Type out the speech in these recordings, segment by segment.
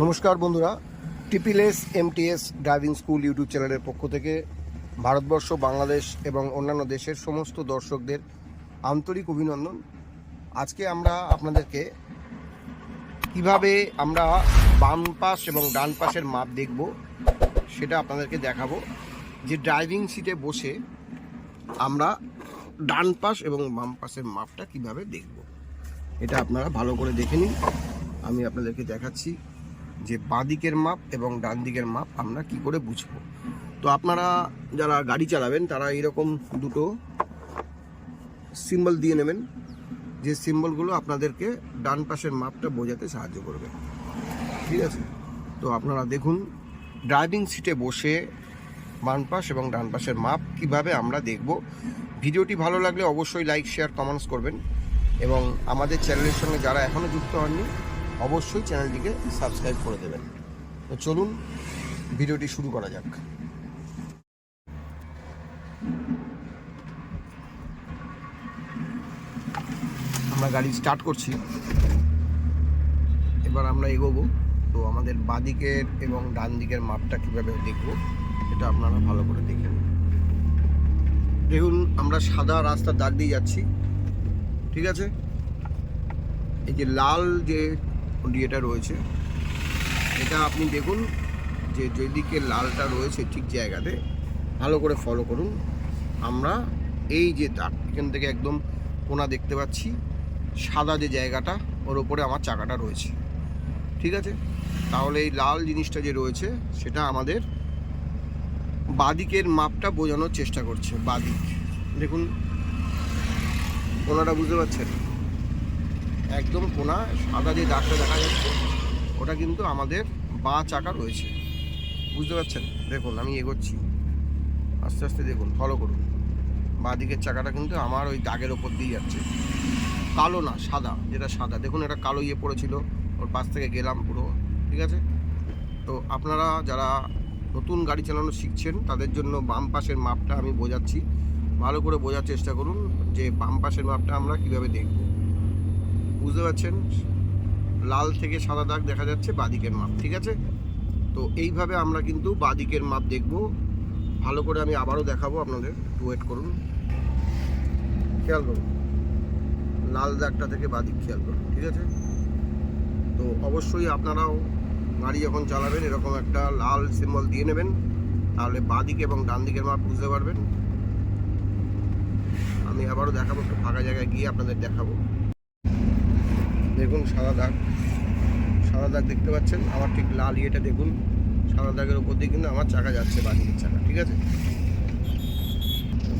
নমস্কার বন্ধুরা, টিপিলেস এমটিএস ড্রাইভিং স্কুল ইউটিউব চ্যানেলের পক্ষ থেকে ভারতবর্ষ, বাংলাদেশ এবং অন্যান্য দেশের সমস্ত দর্শকদের আন্তরিক অভিনন্দন। আজকে আমরা আপনাদেরকে কীভাবে আমরা বাম পাশ এবং ডান পাশের মাপ দেখব, সেটা আপনাদেরকে দেখাবো। যে ড্রাইভিং সিটে বসে আমরা ডান পাশ এবং বাম পাশের মাপটা কীভাবে দেখব, এটা আপনারা ভালো করে দেখে নিন। আমি আপনাদেরকে দেখাচ্ছি। যে বাঁ দিকের মাপ এবং ডান দিকের মাপ আমরা কি করে বুঝব? তো আপনারা যারা গাড়ি চালাবেন, তারা এরকম দুটো সিম্বল দিয়ে নেবেন, যে সিম্বলগুলো আপনাদেরকে ডান পাশের মাপটা বোঝাতে সাহায্য করবে। ঠিক আছে? তো আপনারা দেখুন ড্রাইভিং সিটে বসে বাম পাশ এবং ডান পাশের মাপ কীভাবে আমরা দেখব? ভিডিওটি ভালো লাগলে অবশ্যই লাইক শেয়ার কমেন্টস করবেন এবং আমাদের চ্যানেলের সঙ্গে যারা এখনও যুক্ত হননি অবশ্যই চ্যানেলটিকে সাবস্ক্রাইব করে দেবেন। তো চলুন, ভিডিওটি শুরু করা যাক। আমরা গাড়ি স্টার্ট করছি। এবার আমরা এগোবো। তো আমাদের বাদিকের এবং ডান দিকের মাপটা কীভাবে দেখব, এটা আপনারা ভালো করে দেখে নিন। দেখুন, আমরা সাদা রাস্তার দাগ দিয়ে যাচ্ছি। ঠিক আছে? এই যে লাল যে ইয়েটা রয়েছে। এটা আপনি দেখুন যে যেদিকে লালটা রয়েছে ঠিক জায়গাতে, ভালো করে ফলো করুন। আমরা এই যে তার, এখান থেকে একদম কোনা দেখতে পাচ্ছি, সাদা যে জায়গাটা, ওর ওপরে আমার চাকাটা রয়েছে। ঠিক আছে? তাহলে এই লাল জিনিসটা যে রয়েছে, সেটা আমাদের বাদিকের মাপটা বোঝানোর চেষ্টা করছে, বাদিক। দেখুন, কোনাটা বুঝতে পারছেন? একদম কোনা, সাদা যে দাগটা দেখা যাচ্ছে, ওটা কিন্তু আমাদের বাঁ চাকা রয়েছে। বুঝতে পারছেন? দেখুন, আমি এগোচ্ছি। আস্তে আস্তে দেখুন ফলো করুন। বাঁ দিকের চাকাটা কিন্তু আমার ওই দাগের ওপর দিয়ে যাচ্ছে। কালো না, সাদা, যেটা সাদা। দেখুন, এটা কালো ইয়ে পড়েছিল। ওর পাশ থেকে গেলাম পুরো, ঠিক আছে? তো আপনারা যারা নতুন গাড়ি চালানো শিখছেন, তাদের জন্য বাম পাশের মাপটা আমি বোঝাচ্ছি। ভালো করে বোঝার চেষ্টা করুন যে বাম পাশের মাপটা আমরা কীভাবে দেখব। বুঝতে পারছেন? লাল থেকে সাদা দাগ দেখা যাচ্ছে বাদিকের মাপ, ঠিক আছে? তো এইভাবে আমরা কিন্তু বাদিকের মাপ দেখব। ভালো করে আমি আবারও দেখাবো আপনাদের, একটু ওয়েট করুন। খেয়াল করুন। লাল দাগটা থেকে বাদিক খেয়াল করুন, ঠিক আছে? তো অবশ্যই আপনারাও গাড়ি যখন চালাবেন, এরকম একটা লাল সিম্বল দিয়ে নেবেন, তাহলে বাদিক এবং ডান দিকের মাপ বুঝতে পারবেন। আমি আবারও দেখাবো, একটু ফাঁকা জায়গায় গিয়ে আপনাদের দেখাবো। দেখুন সাদা দাগ। সাদা দাগ দেখতে পাচ্ছেন। আমার ঠিক লাল ইয়েটা দেখুন। সাদা দাগের উপর দিয়ে কিন্তু আমার চাকা যাচ্ছে বাদিকের চাকা, ঠিক আছে?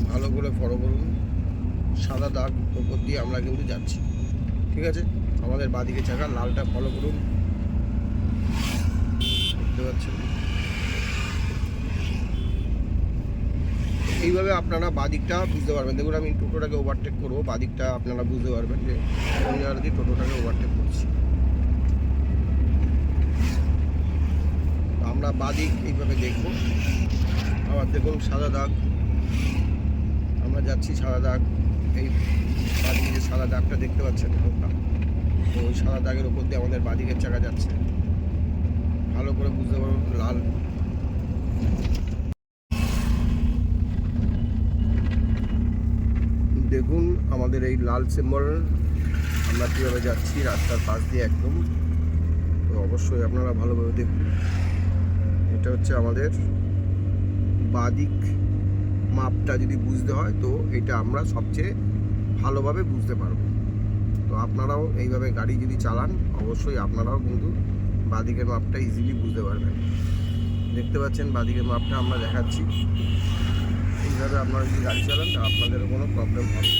ভালো করে ফলো করুন। সাদা দাগ উপর দিয়ে আমরা কিন্তু যাচ্ছি, ঠিক আছে? আমাদের বাদিকে চাকা, লালটা ফলো করুন দেখতে পাচ্ছেন এইভাবে আপনারা বাদিকটা বুঝতে পারবেন? দেখুন, আমি টোটোটাকে ওভারটেক করব। বাদিকটা আপনারা বুঝতে পারবেন যে কোন জায়গা দিয়ে টোটোটাকে ওভারটেক করছি। আমরা বাদিক এইভাবে দেখব। আবার দেখুন, সাদা দাগ। আমরা যাচ্ছি সাদা দাগ। এই বাদিকে যে সাদা দাগটা দেখতে পাচ্ছেন ওটা তো ওই সাদা দাগের উপর দিয়ে আমাদের বাদিকের চাকা যাচ্ছে। ভালো করে বুঝতে পারবেন লাল। দেখুন, আমাদের এই লাল সিম্বল, আমরা কীভাবে যাচ্ছি রাস্তার পাশ দিয়ে একদম, তো অবশ্যই আপনারা ভালোভাবে দেখুন। এটা হচ্ছে আমাদের বাদিক মাপটা যদি বুঝতে হয়, তো এটা আমরা সবচেয়ে ভালোভাবে বুঝতে পারব। তো আপনারাও এইভাবে গাড়ি যদি চালান, অবশ্যই আপনারাও কিন্তু বাদিকের মাপটা ইজিলি বুঝতে পারবেন। দেখতে পাচ্ছেন বাদিকের মাপটা আমরা দেখাচ্ছি। এইভাবে আপনারা যদি গাড়ি চালান তা আপনাদের কোনো প্রবলেম হবে।